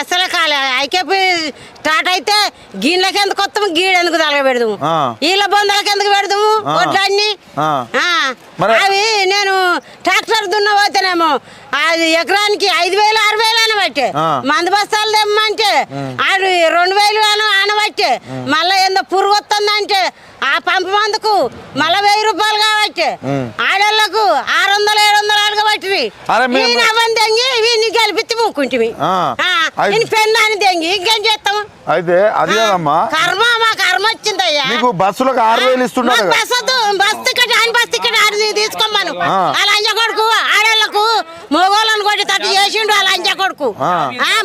అసలు కాలే. IKP start అయితే గిన్నెలకి ఎందుకు వస్తాము గీడ ఎందుకు తలగబెడదాము ఆ. వీళ్ళ బొందలకి ఎందుకు పెడదాము. వడ్లన్నీ అవి నేను ట్రాక్టర్ దున్న పోతేనేమో అది ఎకరానికి ఐదు వేలు ఆరు వేలు అనబట్టే. మందు బస్తాలు తెమ్మంటే ఆడు రెండు వేలు అను అనబట్టే మళ్ళీ ఏందో పురుగు వస్తుందంటే ఆ పంపు మందుకు మళ్ళీ వెయ్యి రూపాయలు కావచ్చు ఉమ్. ఆడోళ్ళకు ఆరు వందలు తెంగి వీడిని మూకుంటివి పెన్నాని తెంగి ఇంకేం చేస్తాము అయితే కర్మ మా కర్మ వచ్చిందయ్యా. మీకు బస్సులకు ఆరు వేలు బస్ టికెట్ ఆయన బస్ టికెట్ తీసుకోమను. అలా అంజ కొడుకు ఆడోళ్ళకు మొగోళ్ళని కొట్టి తట్టు చేసిండు అలా అంజ కొడుకు. ఆ.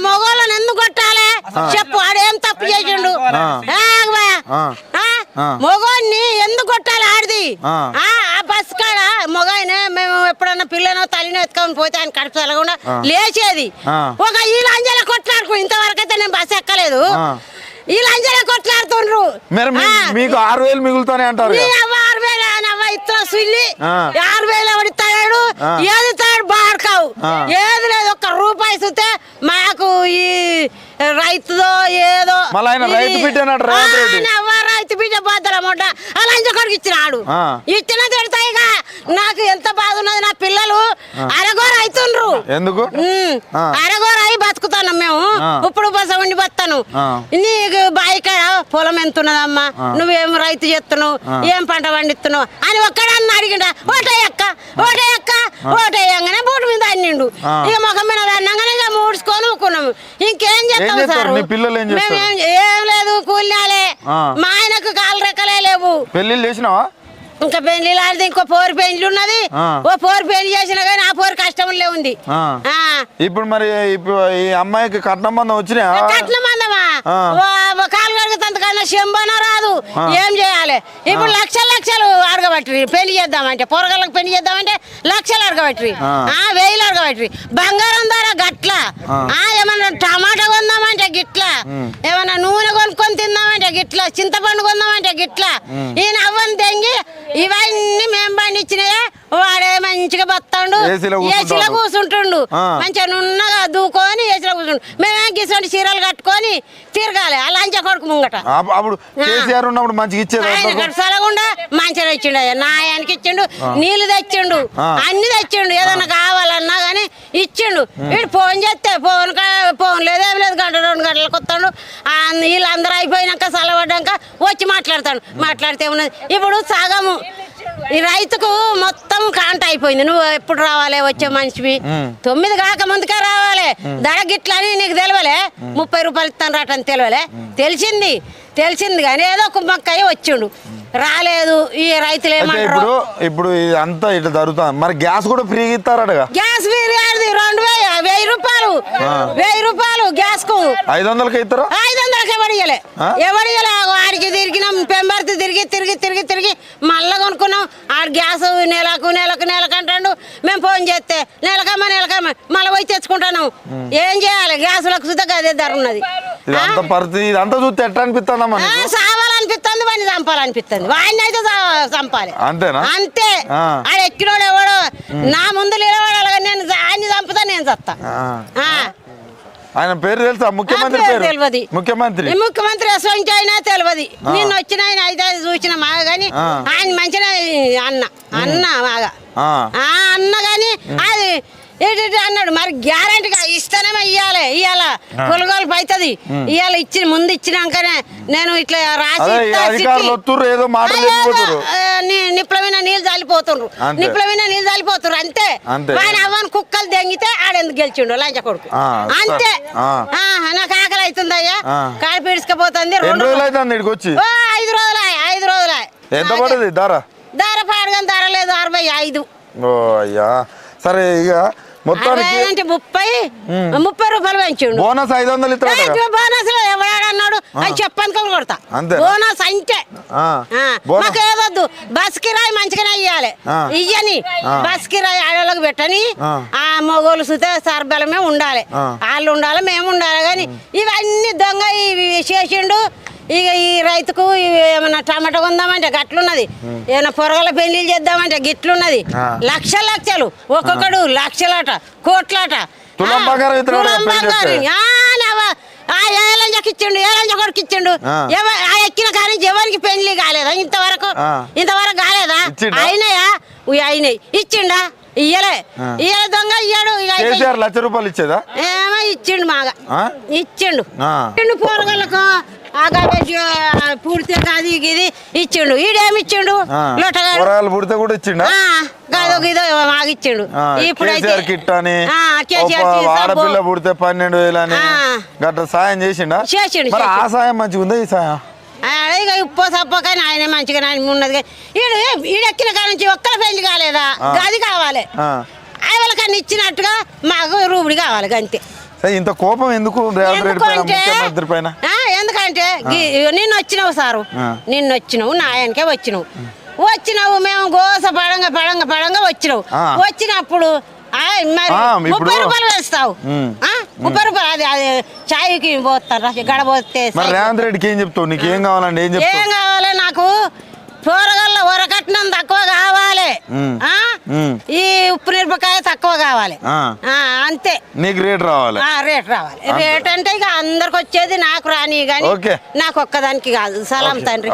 మొగోళ్ళని ఎందుకు కొట్టాలి? చెప్పు ఆడేం తప్పు చేసిండు. మొగోన్ని ఎందుకు కొట్టాలి ఆడిది? ఆ. ఆ ఆ బస్ కాడ మొగాయన మేము ఎప్పుడన్నా పిల్లను తల్లిని ఎత్తుకొని పోతే ఆయన కడుపు తలకుండా. లేచేది. ఒక ఈ లంజల కొట్లాడుకు ఇంతవరకు అయితే నేను బస్ ఎక్కలేదు. ఈ లంజల కొట్లాడుతుండ్రు. మీకు ఆరు వేలు మిగులుతానే అంటారు ఆరు వేలు ఆయన సుల్లి. ఆరు వేలు. ఏది తాడు బాడకావు. ఏది లేదు ఒక్క రూపాయి చూస్తే మాకు ఈ రైతుదో ఏదో ఆయన రైతు బిడ్డ. ఆయన మొట్ట అలా ఇంకొకడికి ఇచ్చినాడు ఆ. నాకు ఎంత బాధ ఉన్నది నా పిల్లలు అరగోరు అవుతుండ్రు ఎందుకు. అరగోరు అయి బతుకుతాను మేము. ఇప్పుడు బస ఉండి బతాను. నీకు బాయి కాడ పొలం ఎంత ఉన్నదమ్మా. నువ్వేం రైతు చేస్తున్నావు. ఏం పంట పండిస్తున్నావు? అని ఒక్కడన్నా అడిగిండా ఓటయ్యక్క ఓటయ్యక్క ఓటయ్యంగానే బూటి మీద అన్నిండు. ఇక ముఖం మీద అన్నాగానే ఇక మూడ్చుకొని ఊకున్నాము. ఇంకేం చేస్తాం చేస్తారు? సార్? పిల్లలు ఏం లేదు కూలినాలే. మా ఆయనకు కాలు రెక్కలే లేవు. పెళ్ళిళ్ళు చేసినావా? ఇంకా పెళ్ళి లాంటిది ఇంకో పోరు పెళ్ళి ఉన్నది. ఓ పోరు పెళ్ళి చేసినా కానీ ఆ పోరు కష్టంలే ఉంది. ఇప్పుడు మరి ఇప్పుడు ఈ అమ్మాయికి కట్నం బంధం వచ్చినాయా కట్నం ఆ. కాలు కడుగుతంత కన్నా శంబన రాదు. ఏం చేయాలి ఇప్పుడు లక్షలు లక్షలు అడగబట్టి పెళ్ళి చేద్దామంటే పొరగలకు పెళ్ళి చేద్దామంటే లక్షలు అడగబట్టి ఆ. వేలు బంగారం ధర గట్ల. ఆ. ఏమన్నా టమాటా కొందామంటే గిట్ల. ఏమన్నా నూనె కొనుక్కొని తిందామంటే గిట్ల. చింతపండు కొందామంటే గిట్ల. ఈయన అవ్వని తెంగి ఇవన్నీ మేము పండించినాయే. వాడే మంచిగా బతాడు ఏసీలో కూర్చుంటాడు. మంచిగా నున్నగా దూకొని ఏసీలో కూర్చుండు. మేమేం గిసండి చీరలు కట్టుకొని తిరగాలి. ఆ లంచ కొడుకు ముంగట. అప్- అప్పుడు కేసీఆర్ ఉన్నప్పుడు మంచిగా తెచ్చిండు అయ్యా. నా ఆయనకి ఇచ్చిండు నీళ్ళు తెచ్చిండు. అన్ని తెచ్చిండు ఏదన్నా కావాలన్నా కానీ ఇచ్చిండు. వీడు ఫోన్ చేస్తే ఫోన్ ఫోన్ లేదు ఏం లేదు గంట రెండు గంటలకు వస్తాడు. వీళ్ళందరూ అయిపోయినాక చల్లబడ్డాక వచ్చి మాట్లాడతాడు. మాట్లాడితే ఉన్నది ఇప్పుడు సగము ఈ రైతుకు మొత్తం కాంట అయిపోయింది. నువ్వు ఎప్పుడు రావాలి? వచ్చే మనిషివి. తొమ్మిది కాక ముందుకే రావాలి. ధర గిట్ల అని నీకు తెలియలే ముప్పై రూపాయలు ఇస్తాను రాటని తెలియలే తెలిసింది. తెలిసింది కానీ ఏదో కుమ్మక్కయ్య వచ్చిండు. రాలేదు ఈ రైతులు ఏమంటారు. ఇప్పుడు ఇప్పుడు అంతా ఇట్లా జరుగుతుంది మరి గ్యాస్ కూడా ఫ్రీగా ఇస్తారటగా? గ్యాస్ బిర్యానీ రెండు వెయ్యి రూపాయలు. వెయ్యి రూపాయలు గ్యాస్కు ఐదు వందలకి ఇస్తారా ఐదు వందలకి ఎవడియలే? ఎవడియలే ఆడికి తిరిగినాం పెంబర్తి తిరిగి తిరిగి తిరిగి తిరిగి మళ్ళా కొనుక్కున్నాం. ఆడ గ్యాస్ నెలకు నెలకు అంటాడు మేము ఫోన్ చేస్తే నెలకమ్మ నెలకమ్మ మళ్ళీ పోయి తెచ్చుకుంటాను. ఏం చేయాలి? గ్యాసులకు సుద్ధగా అదే ధర ఉన్నది. ఇదంతా పరిస్థితి ఇదంతా చూస్తే ఎట్లా అనిపిస్తుందమ్మా సావాలనిపిస్తుంది వాడిని చంపాలనిపిస్తుంది. వాడిని అయితే చంపాలి. అంతేనా? అంతే. ఆడ ఎక్కినోడు ఎవడో? నా ముందు నిలబడాలి కానీ నేను ఆయన్ని చంపుతా నేను చస్తా. ఆయన పేరు తెలుసా? ముఖ్యమంత్రి తెలియదు. ముఖ్యమంత్రి. ముఖ్యమంత్రి అసలు అయినా తెలియదు నిన్న వచ్చిన ఆయన అయితే చూసిన మాగ కానీ. ఆయన మంచిగా అన్న అన్న మాగా. అన్న కానీ అది ఇటు అన్నాడు మరి గ్యారంటీగా ఇస్తానే ఇయ్యాలి ఇయ్యాల కొనుగోలు అవుతుంది ఇవాళ ఇచ్చి ముందు ఇచ్చినాకనే నేను ఇట్లా రాసి అయ్యో, నిప్పులమైన నీళ్ళు చల్లిపోతుండ్రు అంతే. నిప్పులమైన నీళ్ళు చల్లిపోతుర్రు అంతే. వాడిని అవ్వని కుక్కలు దెంగితే ఆడెందుకు గెలిచిండు లంచ కొడుకు. అంతే. నాకు ఆకలి అవుతుందయ్యా ఆ. కాడ పీడ్చుకపోతుంది రోజులు అవుతుంది ఐదు రోజులే ఐదు రోజులే. ఎంత ధర ధర పాడగానే ధర లేదు అరవై ఐదు. ఓ అయ్యా. సరే ఇక మొత్తానికి అంటే ముప్పై ముప్పై రూపాయలు పెంచిండు. బోనస్ ఐదు వందలు ఇస్తారట బోనస్లో ఎవడాడన్నాడు అని చెప్పనుకో కొడతా. అంతేనా? బోనస్ అంటే. మాకు ఏదొద్దు బస్ కిరాయి మంచిగానే ఇయ్యాలి. ఇయ్యని. బస్ కిరాయి ఆడోళ్ళకి పెట్టని. ఆ. మొగోళ్ళు సుతే సర్బలమే ఉండాలి. వాళ్ళు ఉండాలి మేము ఉండాలి. కానీ ఇవన్నీ దొంగ ఇవి చేసిండు. ఇక ఈ రైతుకు ఇవి ఏమన్నా టమాటా కొందామంటే గట్లున్నది ఏమైనా పొరగల పెళ్ళిళ్ళు చేద్దామంటే గిట్లున్నది ఆ. లక్షల లక్షలు ఒక్కొక్కడు లక్షలట కోట్లట తులం ఆ, బంగారం ఇతను తులం పెళ్ళి చేస్తే. బంగారం. ఆ, నవ- ఆ ఏలంజకి ఇచ్చిండు ఏలంజ కొడుకు ఇచ్చిండు ఆ. ఎవ- ఆ ఎక్కిన కానీ ఎవరికి పెళ్ళి కాలేదా ఇంతవరకు. ఇంతవరకు కాలేదా? అయినాయా అయినాయి ఇచ్చిండా ఇయ్యలే. ఇయ్యలే దొంగ ఇయ్యాడు కేసీఆర్ లక్ష రూపాయలు ఇచ్చేదా ఏమో ఇచ్చిండు మాగా? ఇచ్చిండు. ఇచ్చిండు పోరగలకు పూర్తి అది ఇది ఇచ్చిండు ఈడేమి ఇచ్చిండు. లొట్టగాడు పుడితే కూడా ఇచ్చిండా గదో గిదో మాకు ఇచ్చిండు ఇప్పుడైతే కిట్ అని. ఆడపిల్ల పుడితే పన్నెండు వేలు అని ఆ. గట్ల సాయం చేసిండా చేసిండు, ఆ. సాయం మంచిగా ఉందా ఈ సాయం ఇక ఉప్పు కానీ ఆయన మంచిగా ఉన్నది ఈడు ఈడెక్కిన కాడ నుంచి ఒక్కల పెళ్ళి కాలేదా. అది కావాలి. ఆయనకన్నా ఇచ్చినట్టుగా మాకు రూపుడి కావాలి అంతే ఇంత కోపం ఎందుకు ఎందుకంటే నిన్న వచ్చినావు సారు. నిన్న వచ్చినావు నా ఆయనకే వచ్చినావు. వచ్చినావు మేము గోస పడంగా పడంగా పడంగా వచ్చినావు. వచ్చినప్పుడు ముప్పై రూపాయలు వేస్తావు. ముప్పై రూపాయలు అది అది చాయ్కి పోతారు గడబోతే మరి రేవంత్ రెడ్డికి ఏం చెప్తావు? నీకు ఏం కావాలండి ఏం కావాలి నాకు? కూరగాయల ఉరకట్నం తక్కువ కావాలి. ఈ ఉప్పు మిరపకాయ తక్కువ కావాలి. అంతే. నీకు రేట్ రావాలి. ఆ రేట్ రావాలి. రేట్ అంటే ఇక అందరికి వచ్చేది నాకు రాని కానీ. నాకు ఒక్కదానికి కాదు. సలాం తండ్రి.